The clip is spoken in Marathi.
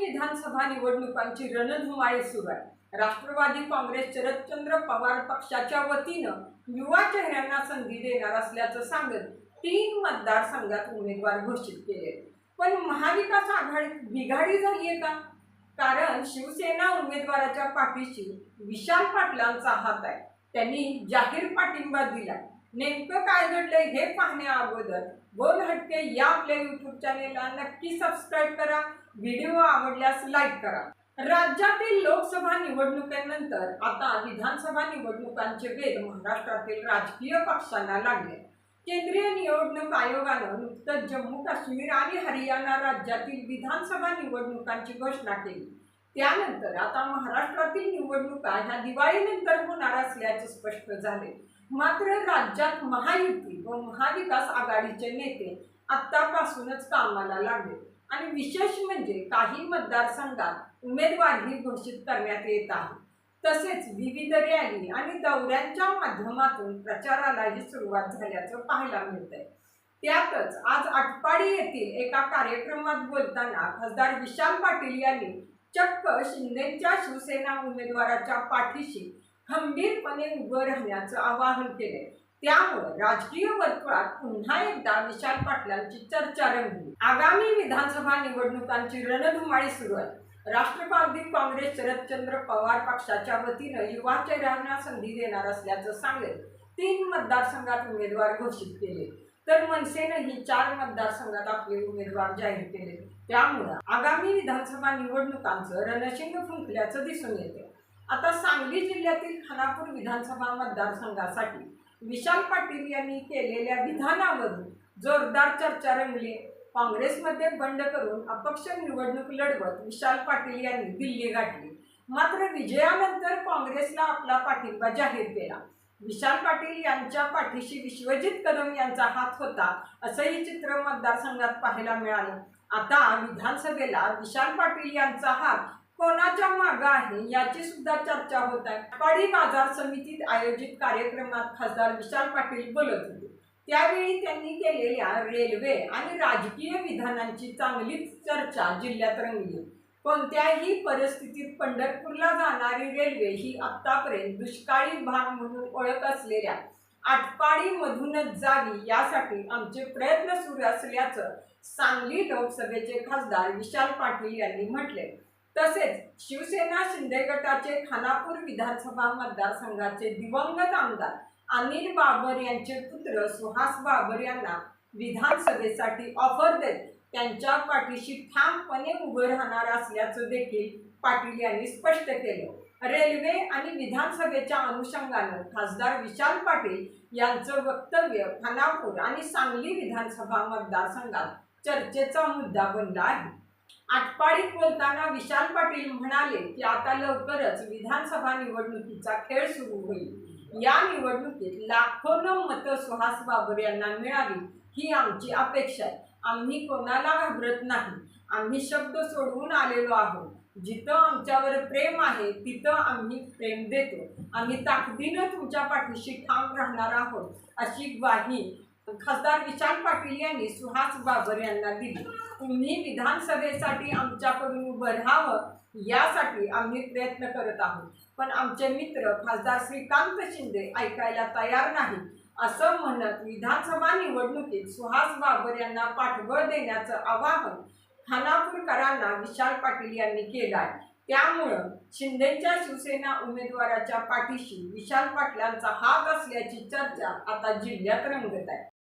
विधानसभा निवडणुकांची रणधुमाळी सुरू आहे. राष्ट्रवादी काँग्रेस शरदचंद्र पवार पक्षाच्या वतीनं युवा चेहऱ्यांना संधी देणार असल्याचं सांगत तीन मतदारसंघात उमेदवार घोषित केले. पण महाविकास आघाडी बिघाडी झाली आहे का? कारण शिवसेना उमेदवाराच्या पाठीशी विशाल पाटलांचा हात आहे. त्यांनी जाहीर पाठिंबा दिला. नेमकं काय घडलंय हे पाहण्या अगोदर बोल हटके या आपल्या युट्यूब चॅनेलला नक्की सबस्क्राईब करा. व्हिडिओ आवडल्यास लाईक करा. राज्यातील लोकसभा निवडणुकीनंतर आता विधानसभा निवडणुकांचे वेध महाराष्ट्रातील राजकीय पक्षांना लागले. केंद्रीय निवडणूक आयोगानं नुकतंच जम्मू काश्मीर आणि हरियाणा राज्यातील विधानसभा निवडणुकांची घोषणा केली. त्यानंतर आता महाराष्ट्रातील निवडणुका ह्या दिवाळीनंतर होणार असल्याचे स्पष्ट झाले. मात्र राज्यात महायुती व महाविकास आघाडीचे नेते आत्तापासूनच कामाला लागले. आणि विशेष म्हणजे काही मतदारसंघात उमेदवारही घोषित करण्यात येत आहे. तसेच विविध रॅली आणि दौऱ्यांच्या माध्यमातून प्रचारालाही सुरुवात झाल्याचं पाहायला मिळतंय. त्यातच आज आटपाडी येथील एका कार्यक्रमात बोलताना खासदार विशाल पाटील यांनी चक्क शिंदेच्या शिवसेना उमेदवाराच्या पाठीशी खंबीरपणे उभं राहण्याचं आवाहन केले त्यामुळे राजकीय वर्तुळात पुन्हा एकदा विशाल पाटलांची चर्चा रंगली. आगामी विधानसभा निवडणुकांची रणधुमाळी सुरू आहे. राष्ट्रवादी काँग्रेस शरदचंद्र पवार पक्षाच्या वतीनं युवा चेहऱ्यांना संधी देणार असल्याचं सांगत तीन मतदारसंघात उमेदवार घोषित केले. तर मनसेनंही चार मतदारसंघात आपले उमेदवार जाहीर केले. त्यामुळं आगामी विधानसभा निवडणुकांचं रणशिंग फुंकल्याचं दिसून येते. आता सांगली जिल्ह्यातील खानापूर विधानसभा मतदारसंघासाठी विशाल पाटील यांनी केलेल्या विधानावरून जोरदार चर्चा रंगली. काँग्रेसमध्ये बंड करून अपक्ष निवडणूक लढवत विशाल पाटील यांनी दिल्ली गाठली. मात्र विजयानंतर काँग्रेसला आपला पाठिंबा जाहीर केला. विशाल पाटील यांच्या पाठीशी विश्वजित कदम यांचा हात होता असंही चित्र मतदारसंघात पाहायला मिळालं. आता विधानसभेला विशाल पाटील यांचा हात कोणाच्या मागं आहे याची सुद्धा चर्चा होत आहे. पाडी बाजार समितीत आयोजित कार्यक्रमात खासदार विशाल पाटील बोलत होते. त्यावेळी त्यांनी केलेल्या रेल्वे आणि राजकीय विधानांची चांगलीच चर्चा जिल्ह्यात रंगली. कोणत्याही परिस्थितीत पंढरपूरला जाणारी रेल्वे ही आत्तापर्यंत दुष्काळी भाग म्हणून ओळख असलेल्या आटपाडीमधूनच जावी यासाठी आमचे प्रयत्न सुरू असल्याचं सांगली लोकसभेचे खासदार विशाल पाटील यांनी म्हटले तसेच शिवसेना शिंदे गटाचे खानापूर विधानसभा मतदारसंघाचे दिवंगत आमदार अनिल बाबर यांचे पुत्र सुहास बाबर यांना विधानसभेसाठी ऑफर देत त्यांच्या पाठीशी ठामपणे उभं राहणार असल्याचं देखील पाटील यांनी स्पष्ट केलं. रेल्वे आणि विधानसभेच्या अनुषंगानं खासदार विशाल पाटील यांचं वक्तव्य खानापूर आणि सांगली विधानसभा मतदारसंघात चर्चेचा मुद्दा बनला आहे. आटपाडीत बोलताना विशाल पाटील म्हणाले की आता लवकरच विधानसभा निवडणुकीचा खेळ सुरू होईल. या निवडणुकीत लाखोनं मतं सुहास बाबर यांना मिळावी ही आमची अपेक्षा आहे. आम्ही कोणाला घाबरत नाही. आम्ही शब्द सोडवून आलेलो आहोत. जिथं आमच्यावर प्रेम आहे तिथं आम्ही प्रेम देतो. आम्ही ताकदीनं तुमच्या पाठीशी ठाम राहणार आहोत अशी ग्वाही खासदार विशाल पाटील यांनी सुहास बाबर यांना दिली. तुम्ही विधानसभेसाठी आमच्याकडून उभं राहावं यासाठी आम्ही प्रयत्न करत आहोत. पण आमचे मित्र खासदार श्रीकांत शिंदे ऐकायला तयार नाही असं म्हणत विधानसभा निवडणुकीत सुहास बाबर यांना पाठबळ देण्याचं आवाहन खानापूरकरांना विशाल पाटील यांनी केलं आहे त्यामुळं शिंदेच्या शिवसेना उमेदवाराच्या पाठीशी विशाल पाटलांचा हात असल्याची चर्चा आता जिल्ह्यात रंगत आहे.